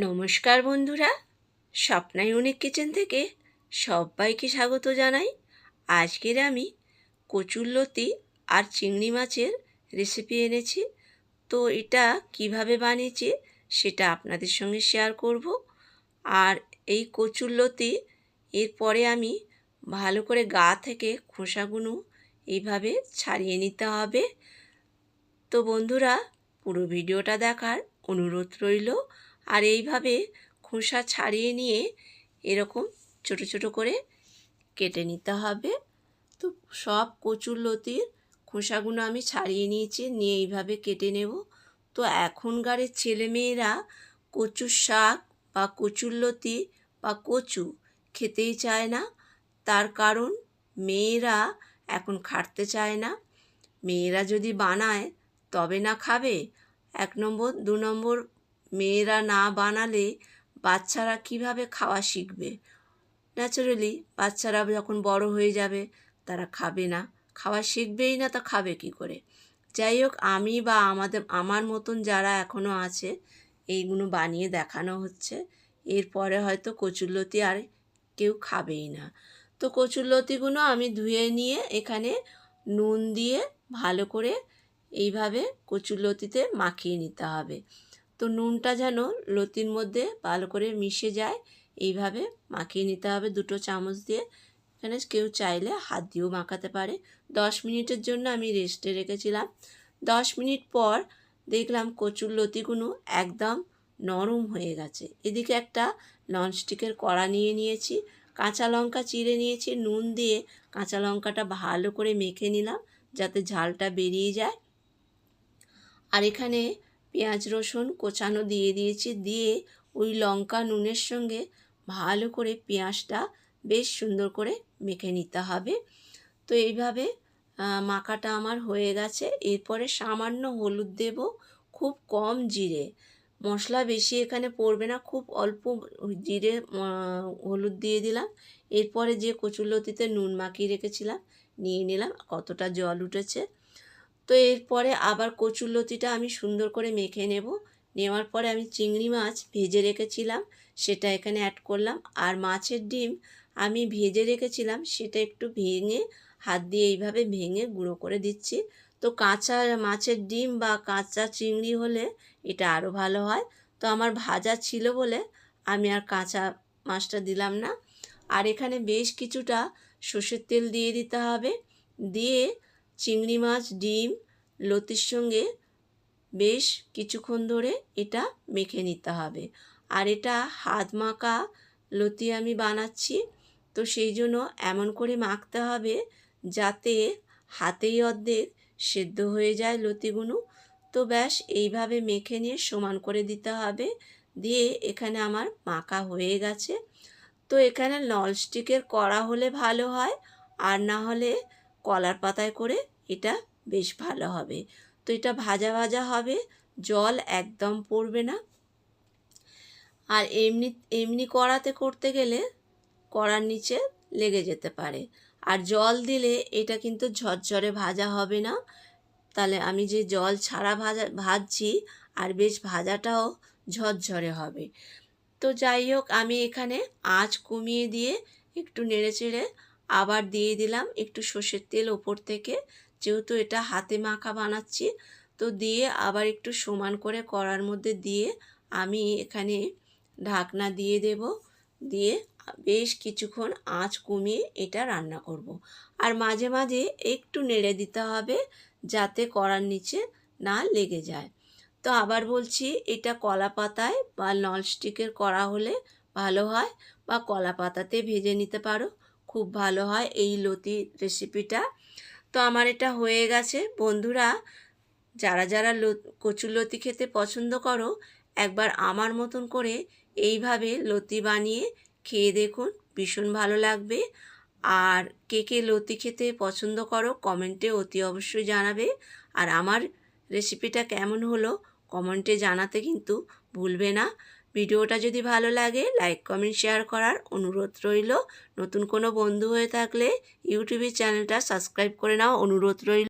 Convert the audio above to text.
নমস্কার বন্ধুরা স্বপ্নাই অনেক কিচেন থেকে সবাইকে স্বাগত জানাই। আজকের আমি কচুরলতি আর চিংড়ি মাছের রেসিপি এনেছি। তো এটা কীভাবে বানিয়েছি সেটা আপনাদের সঙ্গে শেয়ার করব। আর এই কচুরলতি এরপরে আমি ভালো করে গা থেকে খোসাগুলো এইভাবে ছাড়িয়ে নিতে হবে। তো বন্ধুরা, পুরো ভিডিওটা দেখার অনুরোধ রইল। আর এইভাবে খোসা ছাড়িয়ে নিয়ে এরকম ছোট ছোট করে কেটে নিতে হবে। তো সব কচুর লতির খোসাগুলো আমি ছাড়িয়ে নিয়েছি, নিয়ে এইভাবে কেটে নেব। তো এখনকারের ছেলেমেয়েরা কচুর শাক বা কচুর লতি বা কচু খেতেই চায় না। তার কারণ মেয়েরা এখন খাটতে চায় না। মেয়েরা যদি বানায় তবে না খাবে। এক নম্বর, দু নম্বর মেয়েরা না বানালে বাচ্চারা কীভাবে খাওয়া শিখবে? ন্যাচারালি বাচ্চারা যখন বড় হয়ে যাবে, তারা খাবে না। খাওয়া শিখবেই না, তা খাবে কি করে? যাই হোক, আমি বা আমাদের, আমার মতন যারা এখনও আছে, এইগুলো বানিয়ে দেখানো হচ্ছে। এরপরে হয়তো কচুরলতি আর কেউ খাবেই না। তো কচুরলতিগুলো আমি ধুয়ে নিয়ে এখানে নুন দিয়ে ভালো করে এইভাবে কচুরলতিতে মাখিয়ে নিতে হবে। তো নুনটা যেন লতির মধ্যে ভালো করে মিশে যায়, এইভাবে মাখিয়ে নিতে হবে দুটো চামচ দিয়ে। এখানে কেউ চাইলে হাত দিয়েও মাখাতে পারে। দশ মিনিটের জন্য আমি রেস্টে রেখেছিলাম। দশ মিনিট পর দেখলাম কচুর লতিগুলো একদম নরম হয়ে গেছে। এদিকে একটা ননস্টিকের কড়া নিয়ে নিয়েছি, কাঁচা লঙ্কা চিড়ে নিয়েছি, নুন দিয়ে কাঁচা লঙ্কাটা ভালো করে মেখে নিলাম যাতে ঝালটা বেরিয়ে যায়। আর এখানে পেঁয়াজ রসুন কোচানো দিয়ে দিয়েছি, দিয়ে ওই লঙ্কা নুনের সঙ্গে ভালো করে পেঁয়াজটা বেশ সুন্দর করে মেখে নিতে হবে। তো এইভাবে মাখাটা আমার হয়ে গেছে। এরপরে সামান্য হলুদ দেব, খুব কম জিরে। মশলা বেশি এখানে পড়বে না, খুব অল্প জিরে হলুদ দিয়ে দিলাম। এরপরে যে কচুরলতিতে নুন মাখিয়ে রেখেছিলাম, নিয়ে নিলাম। কতটা জল উঠেছে তো এরপরে আবার কচুরলতিটা আমি সুন্দর করে মেখে নেব। নেওয়ার পরে আমি চিংড়ি মাছ ভেজে রেখেছিলাম, সেটা এখানে অ্যাড করলাম। আর মাছের ডিম আমি ভেজে রেখেছিলাম, সেটা একটু ভেঙে, হাত দিয়ে এইভাবে ভেঙে গুঁড়ো করে দিচ্ছি। তো কাঁচা মাছের ডিম বা কাঁচা চিংড়ি হলে এটা আরও ভালো হয়। তো আমার ভাজা ছিল বলে আমি আর কাঁচা মাছটা দিলাম না। আর এখানে বেশ কিছুটা সর্ষের তেল দিয়ে দিতে হবে। দিয়ে চিংড়ি মাছ, ডিম, লতির সঙ্গে বেশ কিছুক্ষণ ধরে এটা মেখে নিতে হবে। আর এটা হাত মাখা লতি আমি বানাচ্ছি, তো সেই জন্য এমন করে মাখতে হবে যাতে হাতেই অর্ধেক সেদ্ধ হয়ে যায় লতিগুলো। তো ব্যাস, এইভাবে মেখে নিয়ে সমান করে দিতে হবে। দিয়ে এখানে আমার মাখা হয়ে গেছে। তো এখানে নলস্টিকের কড়া হলে ভালো হয়, আর না হলে কলার পাতায় করে এটা বেশ ভালো হবে। তো এটা ভাজা ভাজা হবে, জল একদম পড়বে না। আর এমনি এমনি কড়াতে করতে গেলে কড়ার নিচে লেগে যেতে পারে। আর জল দিলে এটা কিন্তু ঝরঝরে ভাজা হবে না। তাহলে আমি যে জল ছাড়া ভাজা, ভাজছি আর বেশ ভাজাটাও ঝরঝরে হবে। তো যাই হোক, আমি এখানে আঁচ কমিয়ে দিয়ে একটু নেড়ে চেড়ে আবার দিয়ে দিলাম একটু সর্ষের তেল ওপর থেকে। যেহেতু এটা হাতে মাখা বানাচ্ছি, তো দিয়ে আবার একটু সমান করে কড়ার মধ্যে দিয়ে আমি এখানে ঢাকনা দিয়ে দেব। দিয়ে বেশ কিছুক্ষণ আঁচ কমিয়ে এটা রান্না করব। আর মাঝে মাঝে একটু নেড়ে দিতে হবে যাতে কড়ার নিচে না লেগে যায়। তো আবার বলছি, এটা কলা পাতায় বা ননস্টিকের কড়া হলে ভালো হয় বা কলা পাতাতে ভেজে নিতে পারো। খুব ভালো হয় এই লতি রেসিপিটা তো আমার এটা হয়ে গেছে। বন্ধুরা, যারা যারা কচুর লতি খেতে পছন্দ করো, একবার আমার মতন করে এইভাবে লতি বানিয়ে খেয়ে দেখুন, ভীষণ ভালো লাগবে। আর কে কে লতি খেতে পছন্দ করো, কমেন্টে অতি অবশ্যই জানাবে। আর আমার রেসিপিটা কেমন হলো, কমেন্টে জানাতে কিন্তু ভুলবে না। ভিডিওটা যদি ভালো লাগে, লাইক, কমেন্ট, শেয়ার করার অনুরোধ রইল। নতুন কোনো বন্ধু হয়ে থাকলে ইউটিউবের চ্যানেলটা সাবস্ক্রাইব করে নাও, অনুরোধ রইল।